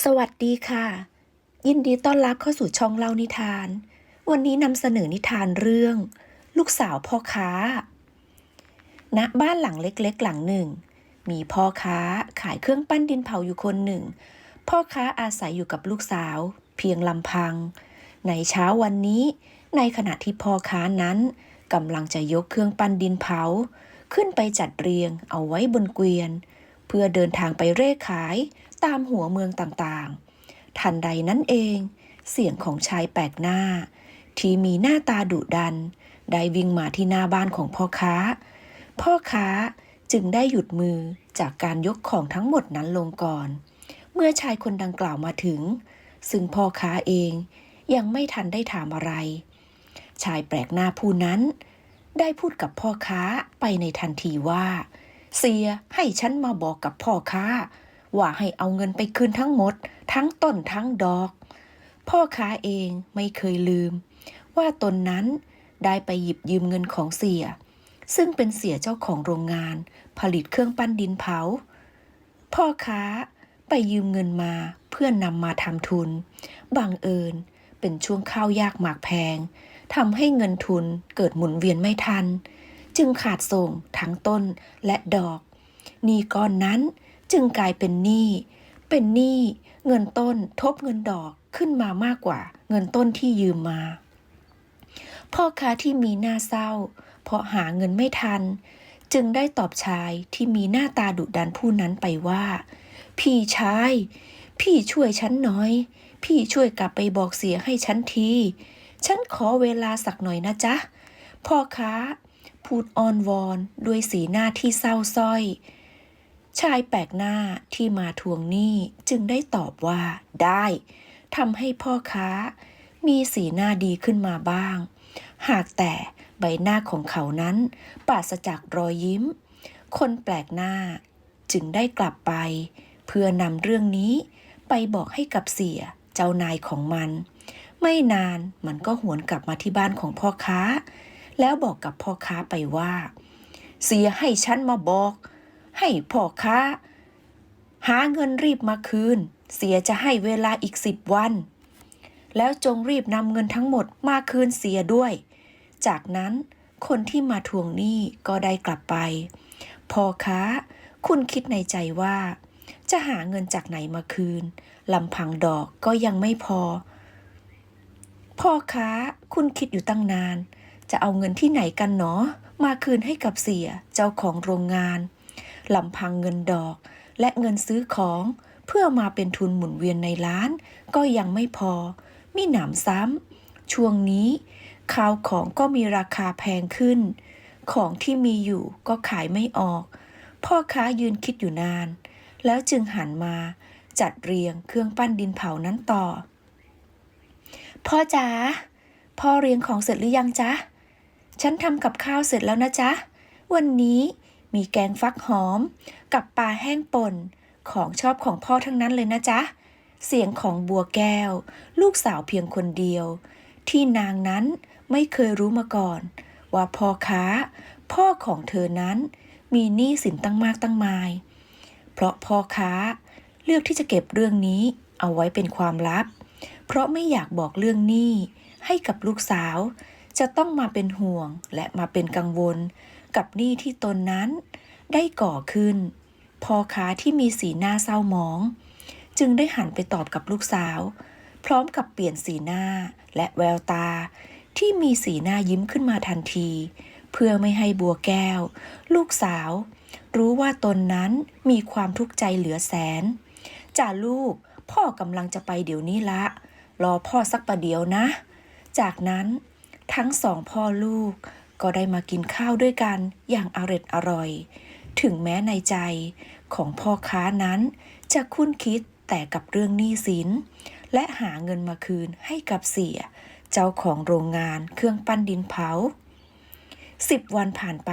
สวัสดีค่ะ ยินดีต้อนรับเข้าสู่ช่องเล่านิทาน วันนี้นำเสนอนิทานเรื่อง ลูกสาวพ่อค้า ณบ้านหลังเล็กๆ หลังหนึ่ง มีพ่อค้าขายเครื่องปั้นดินเผาอยู่คนหนึ่ง พ่อค้าอาศัยอยู่กับลูกสาว เพียงลำพัง ในเช้าวันนี้ ในขณะที่พ่อค้านั้นกำลังจะยกเครื่องปั้นดินเผา ขึ้นไปจัดเรียงเอาไว้บนเกวียน เพื่อเดินทางไปเร่ขาย ตามหัวเมืองต่างๆ ทันใดนั้นเอง เสียงของชายแปลกหน้า ที่มีหน้าตาดุดัน ได้วิ่งมาที่หน้าบ้านของพ่อค้า พ่อค้าจึงได้หยุดมือจากการยกของทั้งหมดนั้นลงก่อน เมื่อชายคนดังกล่าวมาถึง ซึ่งพ่อค้าเองยังไม่ทันได้ถามอะไร ชายแปลกหน้าผู้นั้น ได้พูดกับพ่อค้าไปในทันทีว่า เสียให้ฉันมาบอกกับพ่อค้า ว่าให้เอาเงินไปคืนทั้งหมด ทั้งต้นทั้งดอก พ่อค้าเองไม่เคยลืม ว่าตนนั้นได้ไปหยิบยืมเงินของเสีย ซึ่งเป็นเสียเจ้าของโรงงาน ผลิตเครื่องปั้นดินเผา พ่อค้าไปยืมเงินมาเพื่อนนำมาทำทุน บังเอิญเป็นช่วงข้าวยากหมากแพงทำให้เงินทุนเกิดหมุนเวียนไม่ทัน จึงขาดส่งทั้งต้นและดอกหนี้ก้อนนั้น จึงกลายเป็นหนี้ เป็นหนี้เงินต้นทบเงินดอกขึ้นมามากกว่า เงินต้นที่ยืมมา พ่อค้าที่มีหน้าเศร้า เพราะหาเงินไม่ทัน จึงได้ตอบชายที่มีหน้าตาดุดันผู้นั้นไปว่า พี่ชาย พี่ช่วยฉันหน่อย พี่ช่วยกลับไปบอกเสียให้ฉันที ฉันขอเวลาสักหน่อยนะจ๊ะ พ่อค้าพูดอ้อนวอนด้วยสีหน้าที่เศร้าส้อย ชายแปลกหน้าที่มาทวงหนี้จึงได้ตอบว่า ได้ทำให้พ่อค้า มีสีหน้าดีขึ้นมาบ้าง หากแต่ใบหน้าของเขานั้นปราศจากรอยยิ้ม คนแปลกหน้าจึงได้กลับไป เพื่อนำเรื่องนี้ไปบอกให้กับเสียเจ้านายของมัน ไม่นานมันก็หวนกลับมาที่บ้านของพ่อค้า แล้วบอกกับพ่อค้าไปว่า เสียให้ฉันมาบอก ให้พ่อค้า หาเงินรีบมาคืน เสียจะให้เวลาอีกสิบวัน แล้วจงรีบนำเงินทั้งหมดมาคืนเสียด้วย จากนั้นคนที่มาทวงหนี้ก็ได้กลับไป พ่อค้า คุณคิดในใจว่า จะหาเงินจากไหนมาคืนลำพังดอกก็ยังไม่พอ พ่อค้า คุณคิดอยู่ตั้งนาน จะเอาเงินที่ไหนกันหนอมาคืนให้กับเสียเจ้าของโรงงาน ลำพังเงินดอก และเงินซื้อของเพื่อมาเป็นทุนหมุนเวียนในร้าน ก็ยังไม่พอ มีหนำซ้ำช่วงนี้ข้าวของก็มีราคาแพงขึ้น ของที่มีอยู่ก็ขายไม่ออก พ่อค้ายืนคิดอยู่นาน แล้วจึงหันมาจัดเรียงเครื่องปั้นดินเผานั้นต่อ พ่อจ๋าพ่อเรียงของเสร็จหรือยังจ๊ะ ฉันทำกับข้าวเสร็จแล้วนะจ๊ะ วันนี้ มีแกงฟักหอม กับปลาแห้งป่น ของชอบของพ่อทั้งนั้นเลยนะจ๊ะ เสียงของบัวแก้ว ลูกสาวเพียงคนเดียว ที่นางนั้นไม่เคยรู้มาก่อน ว่าพ่อค้า พ่อของเธอนั้น มีหนี้สินตั้งมากตั้งมาย เพราะพ่อค้าเลือกที่จะเก็บเรื่องนี้เอาไว้เป็นความลับ เพราะไม่อยากบอกเรื่องหนี้ให้กับลูกสาว จะต้องมาเป็นห่วงและมาเป็นกังวล กับหนี้ที่ตนนั้น ได้ก่อขึ้น พอค้าที่มีสีหน้าเศร้าหมอง จึงได้หันไปตอบกับลูกสาว พร้อมกับเปลี่ยนสีหน้าและแววตา ที่มีสีหน้ายิ้มขึ้นมาทันที เพื่อไม่ให้บัวแก้ว ลูกสาว รู้ว่าตนนั้นมีความทุกข์ใจเหลือแสนจ่าลูกพ่อกำลังจะไปเดี๋ยวนี้ละ รอพ่อสักประเดี๋ยวนะ จากนั้นทั้งสองพ่อลูก ก็ได้มากินข้าวด้วยกันอย่างอร็ดอร่อย ถึงแม้ในใจของพ่อค้านั้น จะคุ้นคิดแต่กับเรื่องหนี้สิน และหาเงินมาคืนให้กับเสีย เจ้าของโรงงานเครื่องปั้นดินเผาสิบวันผ่านไป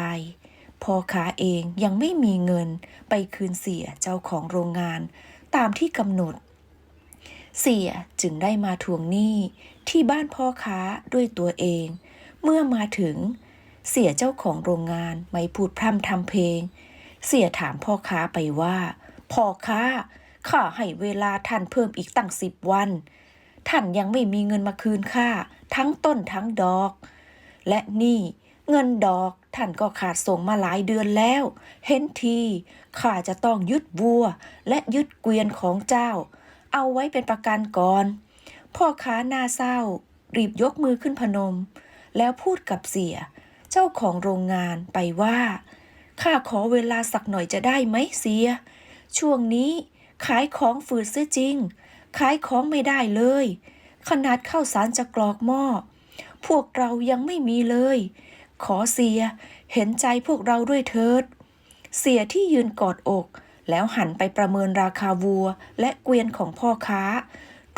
พ่อค้าเองยังไม่มีเงินไปคืนเสียเจ้าของโรงงานตามที่กำหนด เสียจึงได้มาทวงหนี้ที่บ้านพ่อค้าด้วยตัวเอง เมื่อมาถึง เสียเจ้าของโรงงานไม่พูดพร่ำทำเพลง เสียถามพ่อค้าไปว่า พ่อค้าข้าให้เวลาท่านเพิ่มอีกตั้งสิบวัน ท่านยังไม่มีเงินมาคืนข้าทั้งต้นทั้งดอก และนี่เงินดอกท่านก็ขาดส่งมาหลายเดือนแล้ว เห็นทีข้าจะต้องยึดวัว และยึดเกวียนของเจ้า เอาไว้เป็นประกันก่อน พ่อค้าหน้าเศร้า รีบยกมือขึ้นพนม แล้วพูดกับเสีย เจ้าของโรงงานไปว่าข้าขอเวลาสักหน่อยจะได้ไหมเสีย ช่วงนี้ขายของฝืดเสียจริง ขายของไม่ได้เลย ขนาดข้าวสารจะกรอกหม้อ พวกเรายังไม่มีเลย ขอเสีย เห็นใจพวกเราด้วยเถิด เสียที่ยืนกอดอก แล้วหันไปประเมินราคาวัวและเกวียนของพ่อค้า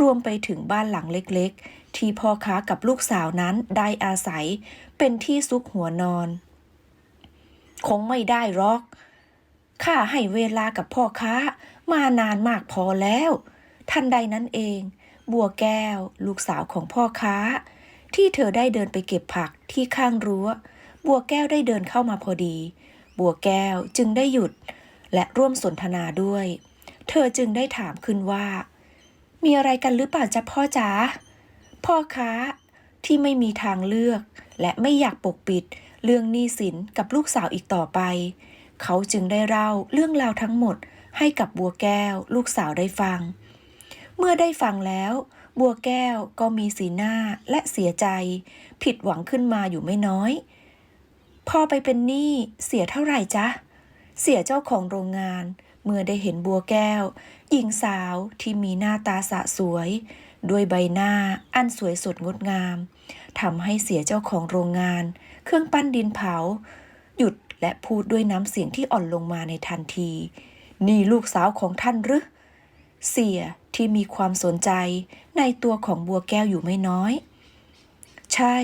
รวมไปถึงบ้านหลังเล็กๆ ที่พ่อค้ากับลูกสาวนั้นได้อาศัย เป็นที่ซุกหัวนอน คงไม่ได้หรอก ข้าให้เวลากับพ่อค้ามานานมากพอแล้ว ทันใดนั้นเอง บัวแก้ว ลูกสาวของพ่อค้า ที่เธอได้เดินไปเก็บผักที่ข้างรั้ว บัวแก้วได้เดินเข้ามาพอดี บัวแก้วจึงได้หยุด และร่วมสนทนาด้วย เธอจึงได้ถามขึ้นว่า มีอะไรกันหรือเปล่าจ๊ะพ่อจ๋าพ่อค้าที่ไม่มีทางเลือก และไม่อยากปกปิด เรื่องหนี้สินกับลูกสาวอีกต่อไป เขาจึงได้เล่าเรื่องราวทั้งหมดให้กับบัวแก้ว ลูกสาวได้ฟัง เมื่อได้ฟังแล้ว บัวแก้วก็มีสีหน้าและเสียใจ ผิดหวังขึ้นมาอยู่ไม่น้อย พ่อไปเป็นหนี้เสียเท่าไหร่จ๊ะ เสียเจ้าของโรงงาน เมื่อได้เห็นบัวแก้ว หญิงสาวที่มีหน้าตาสะสวย ด้วยใบหน้าอันสวยสดงดงามทำให้เสียเจ้าของโรงงาน เครื่องปั้นดินเผา หยุดและพูดด้วยน้ำเสียงที่อ่อนลงมาในทันที นี่ลูกสาวของท่านหรือเสียที่มีความสนใจในตัวของบัวแก้วอยู่ไม่น้อย ใช่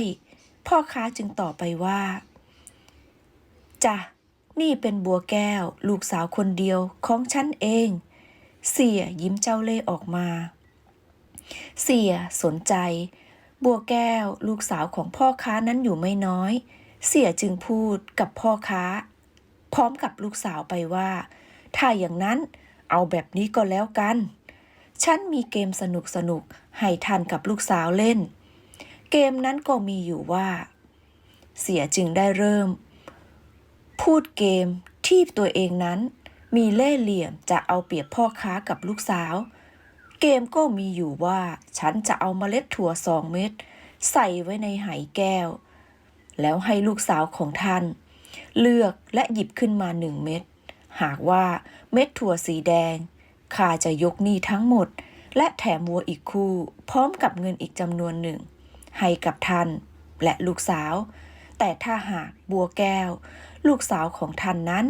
พ่อค้าจึงตอบไปว่าจ้ะ นี่เป็นบัวแก้ว ลูกสาวคนเดียวของฉันเอง เสียยิ้มเจ้าเล่ออกมา เสียสนใจ บัวแก้วลูกสาวของพ่อค้านั้นอยู่ไม่น้อย เสียจึงพูดกับพ่อค้า พร้อมกับลูกสาวไปว่า ถ้าอย่างนั้นเอาแบบนี้ก็แล้วกัน ฉันมีเกมสนุกสนุกให้ท่านกับลูกสาวเล่น เกมนั้นก็มีอยู่ว่า เสียจึงได้เริ่ม พูดเกมที่ตัวเองนั้น มีเล่ห์เหลี่ยมจะเอาเปรียบพ่อค้ากับลูกสาว เกมก็มีอยู่ว่า ฉันจะเอาเมล็ดถั่วสองเม็ดใส่ไว้ในไหแก้ว แล้วให้ลูกสาวของท่าน เลือกและหยิบขึ้นมาหนึ่งเม็ดหากว่าเม็ดถั่วสีแดงข้าจะยกหนี้ทั้งหมด และแถมวัวอีกคู่ พร้อมกับเงินอีกจำนวนหนึ่ง ให้กับท่านและลูกสาว แต่ถ้าหากบัวแก้ว ลูกสาวของท่านนั้น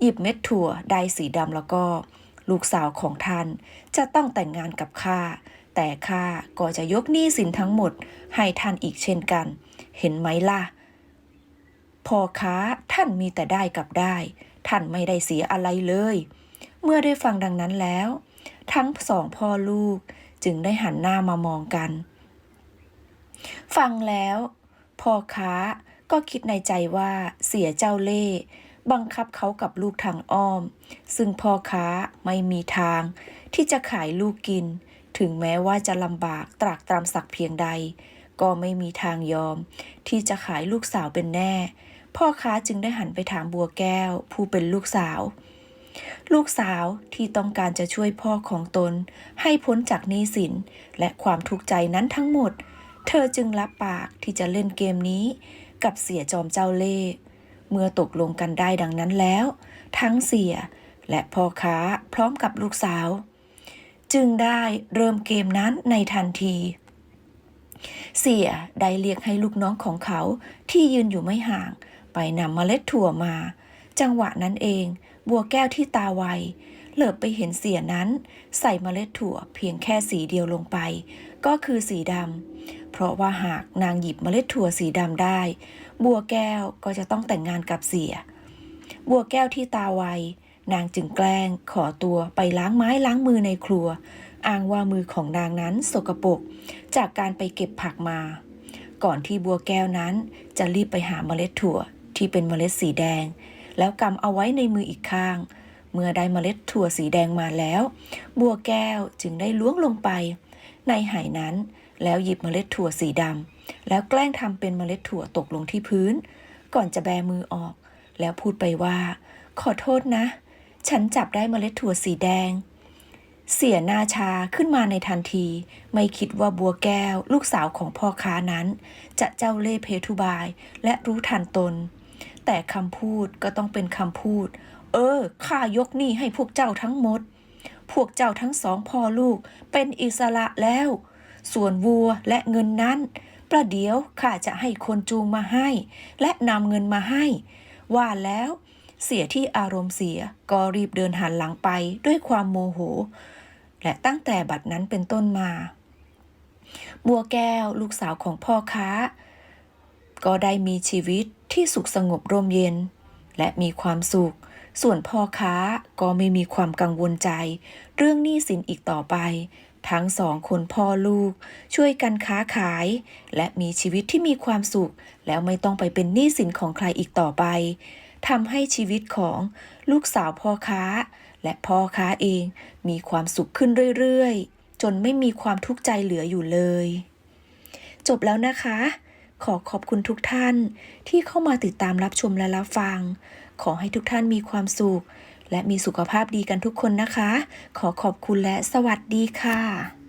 หยิบเม็ดถั่วได้สีดำแล้วก็ ลูกสาวของท่านจะต้องแต่งงานกับข้าแต่ข้าก็จะยกหนี้สินทั้งหมดให้ท่านอีกเช่นกัน เห็นไหมล่ะพ่อค้าท่านมีแต่ได้กับได้ ท่านไม่ได้เสียอะไรเลย เมื่อได้ฟังดังนั้นแล้ว ทั้งสองพ่อลูกจึงได้หันหน้ามามองกัน ฟังแล้วพ่อค้า ก็คิดในใจว่าเสียเจ้าเล่ห์บังคับเขากับลูกทางอ้อม ซึ่งพ่อค้าไม่มีทาง ที่จะขายลูกกิน ถึงแม้ว่าจะลำบากตรากตรำสักเพียงใด ก็ไม่มีทางยอม ที่จะขายลูกสาวเป็นแน่ พ่อค้าจึงได้หันไปถามบัวแก้ว ผู้เป็นลูกสาว ลูกสาวที่ต้องการจะช่วยพ่อของตน ให้พ้นจากหนี้สิน และความทุกข์ใจนั้นทั้งหมด เธอจึงรับปากที่จะเล่นเกมนี้ กับเสียจอมเจ้าเล่ห์เมื่อตกลงกันได้ดังนั้นแล้ว ทั้งเสียและพ่อค้าพร้อมกับลูกสาว จึงได้เริ่มเกมนั้นในทันที เสียได้เรียกให้ลูกน้องของเขาที่ยืนอยู่ไม่ห่าง ไปนำเมล็ดถั่วมา จังหวะนั้นเอง บัวแก้วที่ตาไวเหลือบไปเห็นเสียนั้น ใส่เมล็ดถั่วเพียงแค่สีเดียวลงไป ก็คือสีดำ ราะว่าหากนางหยิบเมล็ดถั่วสีดำได้ บัวแก้วก็จะต้องแต่งงานกับเสีย บัวแก้วที่ตาไวนางจึงแกล้งขอตัวไปล้างไม้ล้างมือในครัว อ้างว่ามือของนางนั้นสกปรกจากการไปเก็บผักมา ก่อนที่บัวแก้วนั้นจะรีบไปหาเมล็ดถั่วที่เป็นเมล็ดสีแดง แล้วกำเอาไว้ในมืออีกข้าง เมื่อได้เมล็ดถั่วสีแดงมาแล้ว บัวแก้วจึงได้ล้วงลงไป ในไหนั้น แล้วหยิบเมล็ดถั่วสีดำแล้วแกล้งทำเป็นเมล็ดถั่วตกลงที่พื้น ก่อนจะแบมือออก แล้วพูดไปว่า ขอโทษนะ ฉันจับได้เมล็ดถั่วสีแดง เสียหน้าชาขึ้นมาในทันที ไม่คิดว่าบัวแก้ว ลูกสาวของพ่อค้านั้น จะเจ้าเล่ห์เพทุบาย และรู้ทันตน แต่คำพูดก็ต้องเป็นคำพูด เออข้ายกหนี้ให้พวกเจ้าทั้งหมด พวกเจ้าทั้งสองพ่อลูกเป็นอิสระแล้ว ส่วนวัวและเงินนั้น ประเดี๋ยวข้าจะให้คนจูงมาให้ และนำเงินมาให้ ว่าแล้ว เสียที่อารมณ์เสียก็รีบเดินหันหลังไปด้วยความโมโห และตั้งแต่บัดนั้นเป็นต้นมา บัวแก้วลูกสาวของพ่อค้า ก็ได้มีชีวิตที่สุขสงบร่มเย็น และมีความสุขส่วนพ่อค้าก็ไม่มีความกังวลใจ เรื่องหนี้สินอีกต่อไป ทั้งสองคนพ่อลูก ช่วยกันค้าขาย และมีชีวิตที่มีความสุข แล้วไม่ต้องไปเป็นหนี้สินของใครอีกต่อไปทำให้ชีวิตของลูกสาวพ่อค้า และพ่อค้าเองมีความสุขขึ้นเรื่อยๆ จนไม่มีความทุกข์ใจเหลืออยู่เลย จบแล้วนะคะ ขอขอบคุณทุกท่านที่เข้ามาติดตามรับชมและรับฟัง ขอให้ทุกท่านมีความสุข และมีสุขภาพดีกันทุกคนนะคะ ขอขอบคุณและสวัสดีค่ะ